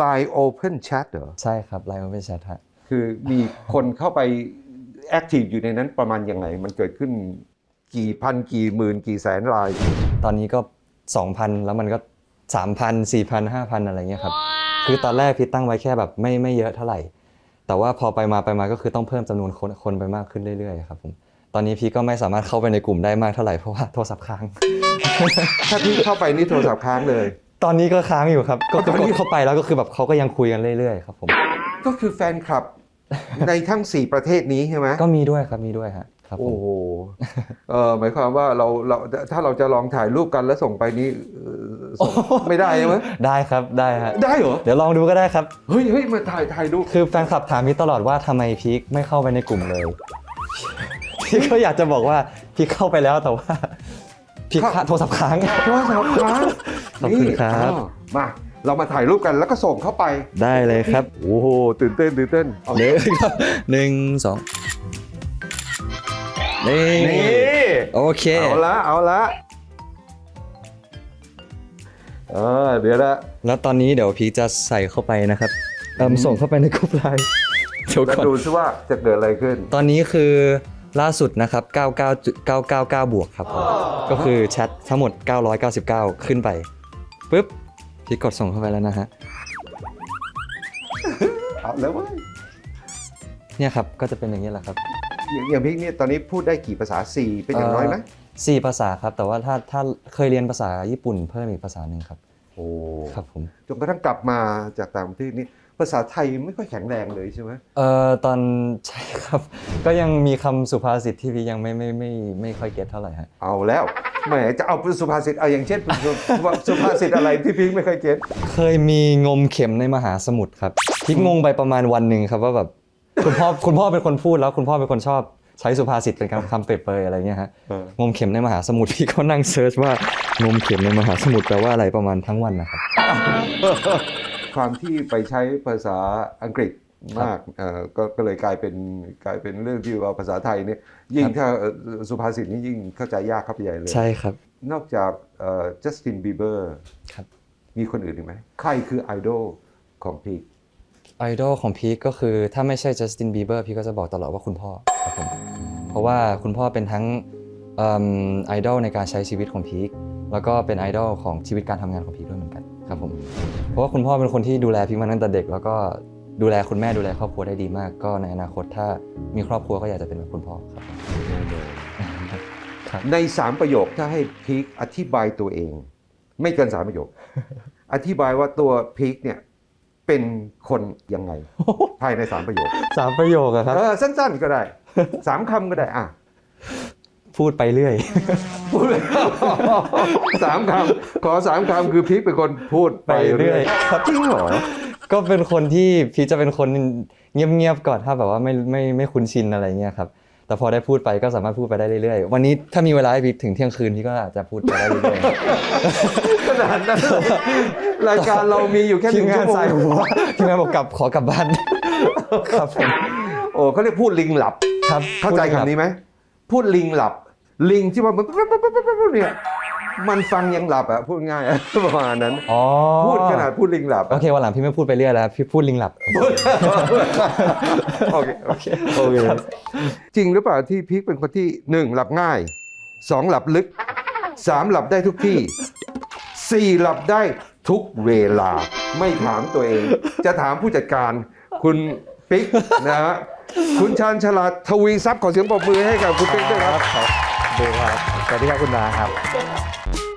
Line Open Chat เหรอ ใช่ครับไลน์มันเป็นแชทฮะคือมีคนเข้าไปแอคทีฟอยู่ในนั้นประมาณยังไง มันเกิดขึ้นกี่พันกี่หมื่นกี่แสนราย ตอนนี้ก็ 2,000 แล้วมันก็ 3,000 4,000 5,000 อะไรเงี้ยครับ คือตอนแรกพี่ตั้งไว้แค่แบบไม่ไม่เยอะเท่าไหร่ แต่ว่าพอไปมาไปมาก็คือต้องเพิ่มจำนวนคนคนไปมากขึ้นเรื่อยๆครับผม ตอนนี้พี่ก็ไม่สามารถเข้าไปในกลุ่มได้มากเท่าไหร่เพราะว่าโทรศัพท์ค้าง ถ้าพี่เข้าไปนี่โทรศัพท์ค้างเลย ตอนนี้ก็ค้างอยู่ครับ ก็คือตอนกนี้ดเข้าไปแล้วก็คือแบบเขาก็ยังคุยกันเรื่อยๆครับผม ก็คือแฟนคลับในทั้ง 4 ประเทศนี้ใช่ไหมก็มีด้วยครับมีด้วยฮะครับผโอ้มโหเออหมายความว่าเราเราถ้าเราจะลองถ่ายรูปกันแล้วส่งไปนี่เอ่อส่งไม่ได้ใช่ไหมได้ครับได้ฮะได้เหรอเดี๋ยวลองดูก็ได้ครับเฮ้ยเฮ้ยมาถ่ายถ่ายรูปคือแฟนคลับถามพี่ตลอดว่าทำไมพีคไม่เข้าไปในกลุ่มเลยพี่ก็อยากจะบอกว่าพี่เข้าไปแล้วแต่ว่าพี่ครับโทรศัพท์ค้างโทรศัพท์ค้าง ขอบคุณครับนี่อ๋อมา เรามาถ่ายรูปกันแล้วก็ส่งเข้าไป ได้เลยครับ โอ้โห ตื่นเต้น ตื่นเต้นเอาหนึ่งครับหนึ่งสองนี่นี่โอเค เอาละ เอาละเออเดี๋ยวละ แล้วตอนนี้เดี๋ยวพีคจะใส่เข้าไปนะครับ เอิ่มส่งเข้าไปในกลุ่มไลน์เดี๋ยวแล้วก่อนดูซิว่าจะเกิดอะไรขึ้น ตอนนี้คือล่าสุดนะครับ 99.999 บวกครับผม ก็คือแชททั้งหมด 999 ขึ้นไป ปุ๊บพี่กดส่งเข้าไปแล้วนะฮะ เอาแล้วเว้ยเนี่ยครับ ก็จะเป็นอย่างนี้แหละครับอย่างอย่างพี่เนี่ยตอนนี้พูดได้กี่ภาษาสี่เป็นอย่างน้อยไหมสี่ภาษาครับ แต่ว่าถ้าถ้าเคยเรียนภาษาญี่ปุ่นเพิ่มอีกภาษาหนึ่งครับ โอ้ครับผม จนกระทั่งกลับมาจากต่างประเทศนี่ภาษาไทยไม่ค่อยแข็งแรงเลยใช่ไหมเอ่อตอนใช่ครับ ก็ยังมีคำสุภาษิตที่พี่ยังไม่ไม่ไม่ไม่ค่อยเก็ตเท่าไหร่ฮะ เอาแล้ว แหมจะเอาสุภาษิตเอาอย่างเช่นสุภาษิตอะไรที่พี่ไม่เคยเก็ตเคยมีงมเข็มในมหาสมุทรครับพี่งงไปประมาณวันหนึ่งครับว่าแบบคุณพ่อคุณพ่อเป็นคนพูดแล้วคุณพ่อเป็นคนชอบใช้สุภาษิตเป็นคำคำเปรยเปรยอะไรเงี้ยฮะเอองมเข็มในมหาสมุทรพี่ก็นั่งเซิร์ชว่างมเข็มในมหาสมุทรแปลว่าอะไรประมาณทั้งวันนะครับ ความที่ไปใช้ภาษาอังกฤษ มากเอ่อก็ก็เลยกลายเป็นกลายเป็นเรื่องที่ว่าภาษาไทยเนี่ยยิ่งถ้าเอ่อสุภาษิตนี่ยิ่งเข้าใจยากเข้าไปใหญ่เลย ใช่ครับ นอกจากจัสตินบีเบอร์ครับมีคนอื่นอีกไหมใครคือไอดอลของพีคไอดอลของพีคก็คือถ้าไม่ใช่จัสตินบีเบอร์พี่ก็จะบอกตลอดว่าคุณพ่อครับผมเพราะว่าคุณพ่อเป็นทั้งเอิ่มไอดอลในการใช้ชีวิตของพีคแล้วก็เป็นไอดอลของชีวิตการทำงานของพีคด้วยเหมือนกันครับผมเพราะว่าคุณพ่อเป็นคนที่ดูแลพีคมาตั้งแต่เด็ก แล้วก็ ดูแลคุณแม่ดูแลครอบครัวได้ดีมาก ก็ในอนาคตถ้ามีครอบครัวก็อยากจะเป็นแบบคุณพ่อครับครับ ในสามประโยคถ้าให้พีคอธิบายตัวเอง ไม่เกินสามประโยค อธิบายว่าตัวพีคเนี่ยเป็นคนยังไง ภายในสามประโยคสามประโยคอะครับเออสั้นๆก็ได้สามคำก็ได้อะพูดไปเรื่อย พูดเลยสามคำขอสามคำคือพีคเป็นคนพูดไปไปเรื่เรื่ออยยครับจริงเหรอ ก็เป็นคนที่พีชจะเป็นคนเงียบๆก่อนถ้าแบบว่าไม่ไม่ไม่คุ้นชินอะไรเงี้ยครับแต่พอได้พูดไปก็สามารถพูดไปได้เรื่อยๆ วันนี้ถ้ามีเวลาให้พีชถึงเที่ยงคืนพี่ก็อาจจะพูดไปได้เรื่อยขนาดนั้นเลยรายการเรามีอยู่แค่ๆหทีนึ่มงงาชั่นวโมสายงหัวทีมงานบอกกลับขอกลับบ้านครับผมโอ้เขาเรียกพูดลิงหลับ ครับเข้าใจคำนี้ไหมพูดลิงหลับ ลิงที่ว่ามันเนี่ย มันฟังยังหลับอะพูดง่ายอะประมาณนั้น อ๋อพูดขนาดพูดลิงหลับโอเควันหลังพี่ไม่พูดไปเรื่อยแล้วพี่พูดลิงหลับ โอเคโอเคโอเคจริงหรือเปล่าที่พีคเป็นคนที่หนึ่งหลับง่ายสองหลับลึกสามหลับได้ทุกที่สี่หลับได้ทุกเวลา ไม่ถามตัวเอง จะถามผู้จัดการ คุณปิ๊กนะฮะคุณชาญฉลาดทวีทรัพย์ขอเสียงปรบมือให้กับคุณปิ๊กด้วยครับ ดีครับสวัสดีครับคุณนาครับ